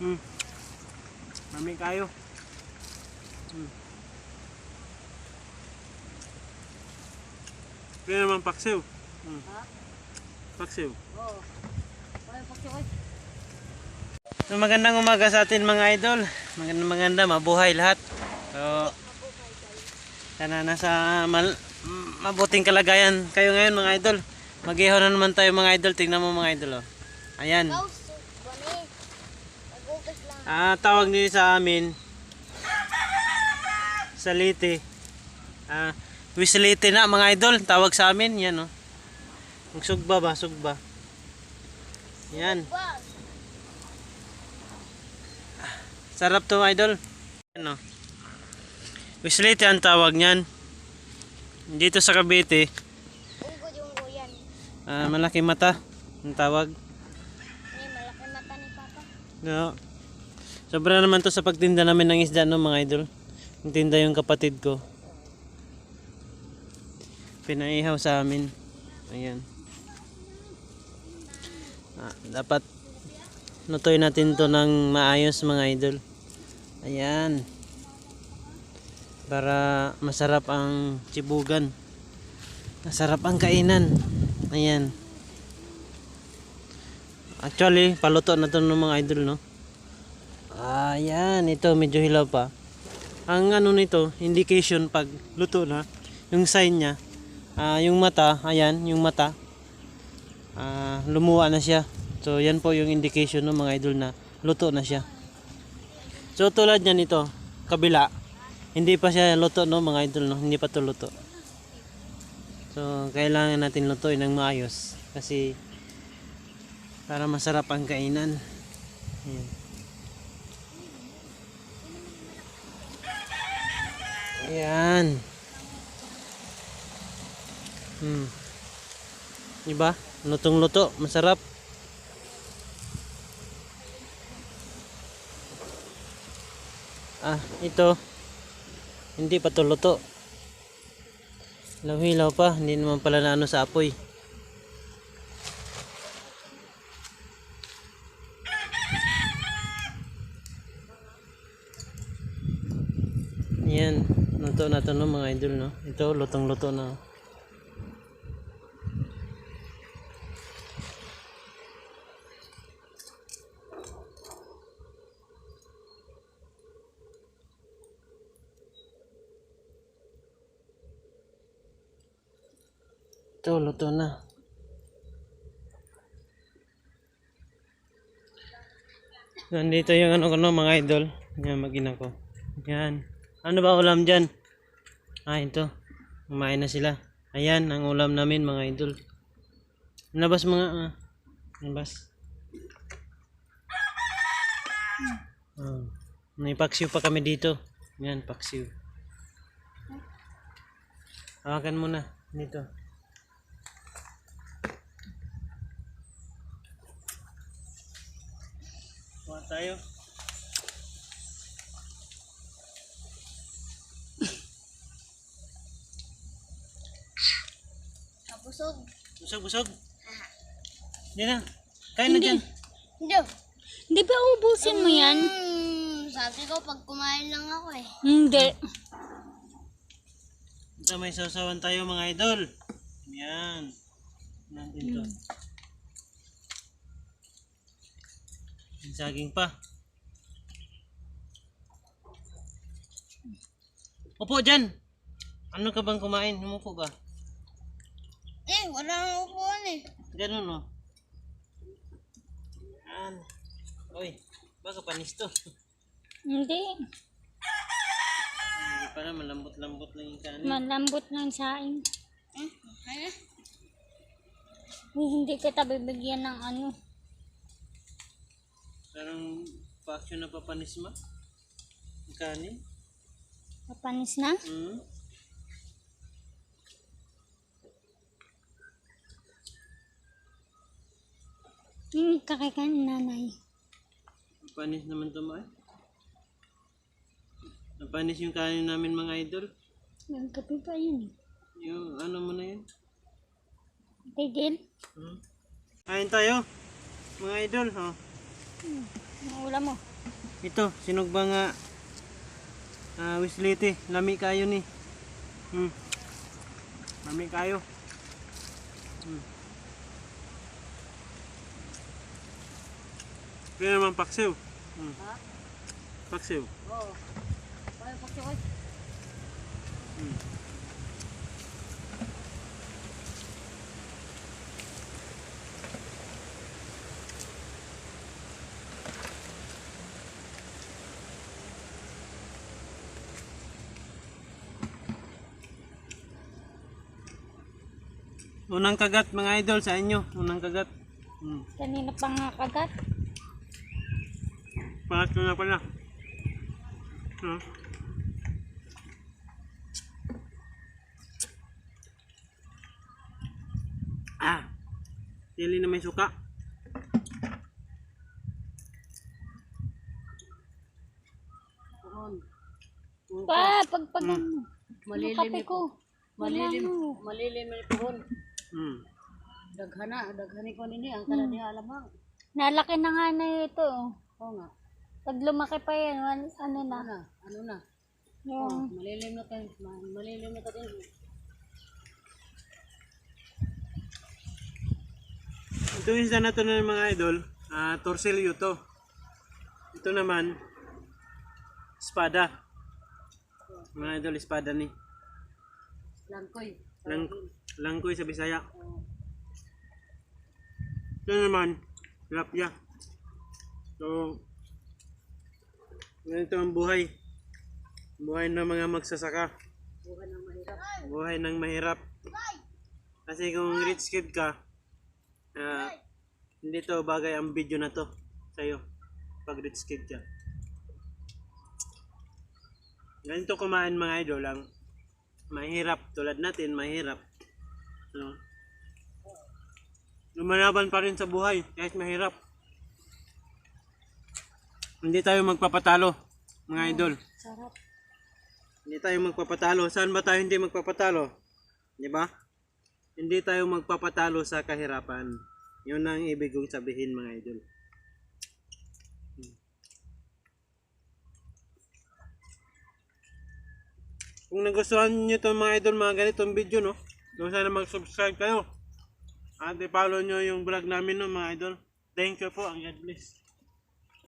Hmm. Mami kayo. Hmm. Kaya naman paksiw. Hmm. Ha? Paksiw. Oo. Ay, pagkakay. So, magandang umaga sa atin mga idol. Magandang maganda, mabuhay lahat. So, sana nasa mal mabuting kalagayan kayo ngayon mga idol. Mag-ihaw na naman tayo mga idol. Tingnan mo mga idol. Oh. Ayan. Ikaw, Ah, tawag nila sa amin Salite. Ah, Wislite na mga idol, tawag sa amin, yan oh. Yung sugba ba, sugba. Yan, sarap to idol. Yan oh. Wislite ang tawag niyan. Dito sa Cavite, Unggo yung yan. ah, malaki mata ang tawag. May malaki mata ni Papa. No. Sobra naman to sa pagtinda namin ng isda no mga idol. Yung tinda yung kapatid ko. Pinaihaw sa amin. Ayan. Ah, dapat nutoy natin to ng maayos mga idol. Ayan. Para masarap ang chibugan. Masarap ang kainan. Ayan. Actually, paluto na to ng mga idol, no? Ayan, ito medyo hilaw pa. Ang ano nito, indication pag luto na, yung sign niya, ah, yung mata, ayan, yung mata, ah, lumuwa na siya. So, yan po yung indication ng mga idol na luto na siya. So, tulad niyan ito, kabila, hindi pa siya luto no mga idol no, hindi pa to luto. So, kailangan natin lutuin ng maayos kasi para masarap ang kainan. Ayan. Ayan. Hmm. Diba? Lutong-luto. Masarap. Ah, ito. Hindi pa to luto. Hilaw-hilaw pa. Hindi naman pala na ano sa apoy. Yan. Luto na to no mga idol no. Ito lutong-luto na. Ito luto na. Nandito yung ano ko no mga idol. Yan magina ko. Yan. Ano ba ulam dyan? Ah, ito. Kumain na sila. Ayan, ang ulam namin mga idol. Nabas mga, ah. Nabas. Oh. May paksiw pa kami dito. Yan, paksiw. Hawakan mo na. Dito. Kuha tayo. Kabusog. Busog, busog. Hindi na. Kain na dyan. Hindi. Hindi ba ubusin mo yan? Hmm, sabi ko pag kumain lang ako eh. Hindi. Ito may sausawan tayo mga idol. Yan. Natin to. May Saging pa. Upo dyan. Ano ka bang kumain? Umupo ba? Eh, wala nang upuan eh. Ganun no. Yan. Uy, baka panis to. Hindi. Hindi pala malambot-lambot lang yung kanin. Malambot ng saing. Hmm, ano? Hindi kita bibigyan ng ano. Parang paksyo na papanis ma. Yung kanin. Papanis na. Hmm. Hindi kakakan nanay. Panis naman to ma. Napanis yung kanin namin mga idol. Yung kape pa yun. eh. Yung ano mo na yun. Tigil. Hmm. Kain tayo. Mga idol, oh. Ang ulam mo. Ito, sinog ba nga ah wislete, lami kayo ni. Hmm. Lami kayo. Hmm. Kaya naman paksiw. Hmm. Paksiw. Oo. Kaya pagka ko. Hmm. Unang kagat mga idol sa inyo. Unang kagat. Hmm. Kanina pa nga kagat. Pangatlo na pala. Hmm. Ah. Sili na may suka. Pa, pag pag Hmm. Malilim ko. Malilim. Malilim na pohon. Hmm. Daghana, daghani ko nini ang kana diha alamang. Nalaki na nga na ito. Oo nga. Pag lumaki pa yan, wan- ano na. Ano, ano na? Yung, Malilim na kayo. ma- Malilim na kayo. Itong isda na to ng mga idol, ah torsilyo to. Ito naman, espada. Mga idol, espada ni. Langkoy. Lang, langkoy sa Bisaya. Ito naman, tilapia. So, ganito ang buhay. Buhay ng mga magsasaka. Bukan ang mahirap. Buhay ng mahirap. Kasi kung rich kid ka, ah, hindi to bagay ang video na to sa'yo. Pag rich kid ka. Ganito kumain mga idol lang. Mahirap. Tulad natin, mahirap. No? Lumalaban pa rin sa buhay kahit mahirap. Hindi tayo magpapatalo, mga idol. sarap. Hindi tayo magpapatalo. Saan ba tayo hindi magpapatalo? Di ba? Hindi tayo magpapatalo sa kahirapan. Yun ang ibig kong sabihin mga idol. Kung nagustuhan nyo itong mga idol, mga ganitong video, no? Kung sana mag-subscribe kayo. At i-follow nyo yung vlog namin, no, mga idol. Thank you po. Ang God bless.